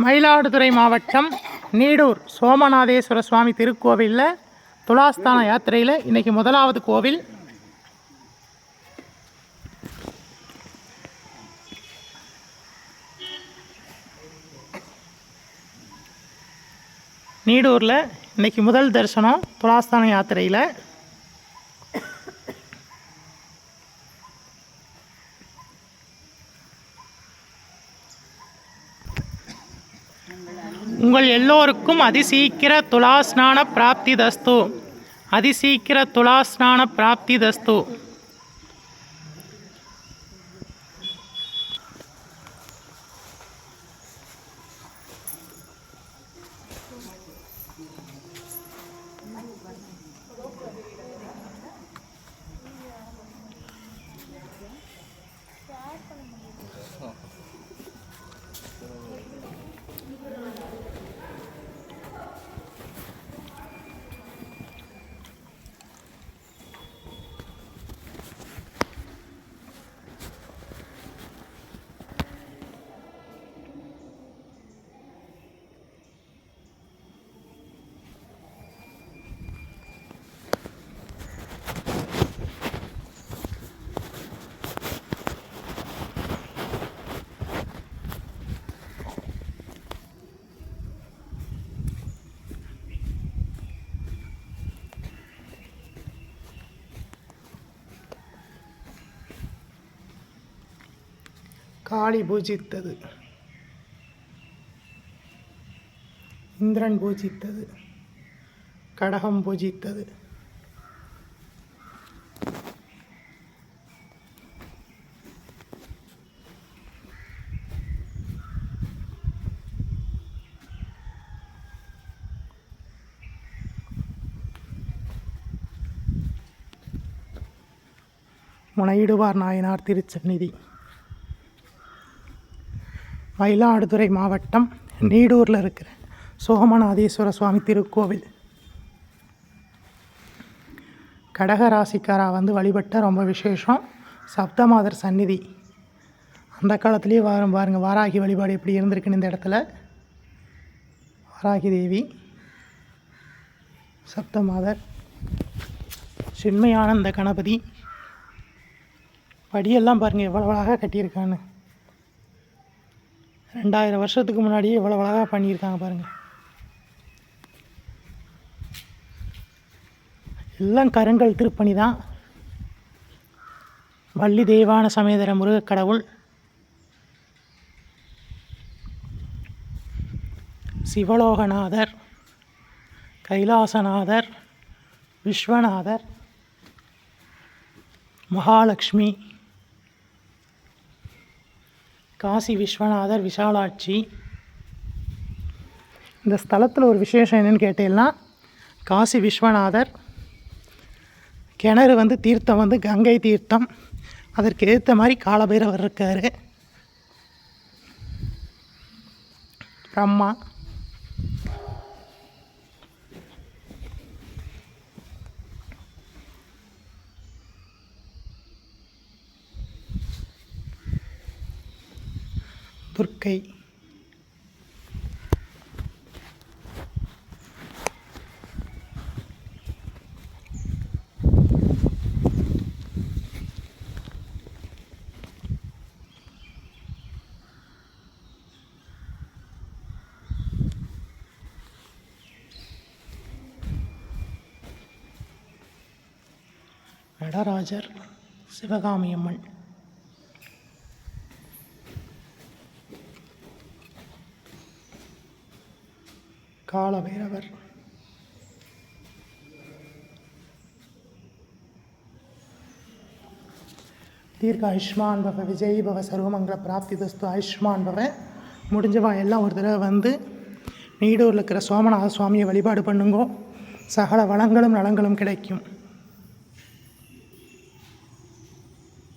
மயிலாடுதுறை மாவட்டம் நீடூர் சோமநாதேஸ்வர சுவாமி திருக்கோவிலில் துலாஸ்தான யாத்திரையில் இன்னைக்கு முதலாவது கோவில். நீடூரில் இன்றைக்கி முதல் தரிசனம் துலாஸ்தான யாத்திரையில். உங்கள் எல்லோருக்கும் அதிசீக்கிர துலாஸ்நான பிராப்தி தஸ்து அதிசீக்கிர துலாஸ்நான பிராப்தி தஸ்து காளி பூஜித்தது. இந்திரன் பூஜித்தது. கடகம் பூஜித்தது. முனையிடுவார் நாயனார் திருச்சந்நிதி. மயிலாடுதுறை மாவட்டம் நீடூரில் இருக்கிற சோமநாதீஸ்வர சுவாமி திருக்கோவில். கடகராசிக்காரா வந்து வழிபட்ட ரொம்ப விசேஷம். சப்தமாதர் சந்நிதி. அந்த காலத்துலேயே வரும் பாருங்க வாராகி வழிபாடு எப்படி இருந்திருக்குன்னு இந்த இடத்துல. வாராகி தேவி. சப்தமாதர். சின்மயானந்த கணபதி. படியெல்லாம் பாருங்கள் எவ்வளோ அழகாக கட்டியிருக்கான்னு. ரெண்டாயிரம் வருஷத்துக்கு முன்னாடியே இவ்வளோ அழகாக பண்ணியிருக்காங்க பாருங்கள் எல்லாம் கருங்கல் திருப்பணி தான். வள்ளி தெய்வான சமேதர முருகக் கடவுள். சிவலோகநாதர் கைலாசநாதர் விஸ்வநாதர் மகாலட்சுமி. காசி விஸ்வநாதர் விஷாலாட்சி இந்த ஸ்தலத்தில் ஒரு விசேஷம் என்னென்னு கேட்டீங்கன்னா காசி விஸ்வநாதர் கிணறு வந்து தீர்த்தம் வந்து கங்கை தீர்த்தம் அதற்கு ஏற்ற மாதிரி காலபைரவர் இருக்கார். பிரம்மா. துர்க்கை. நடராஜர் சிவகாமியம்மன். காலபைரவர் தீர்க்க ஆயுஷ்மான் பவ விஜய் பவ சர்வமங்கல பிராப்தி தஸ்து ஆயுஷ்மான் பவ. முடிஞ்சவா எல்லாம் ஒரு தடவை வந்து நீடூரில் இருக்கிற சோமநாத சுவாமியை வழிபாடு பண்ணுங்கோ. சகல வளங்களும் நலங்களும் கிடைக்கும்.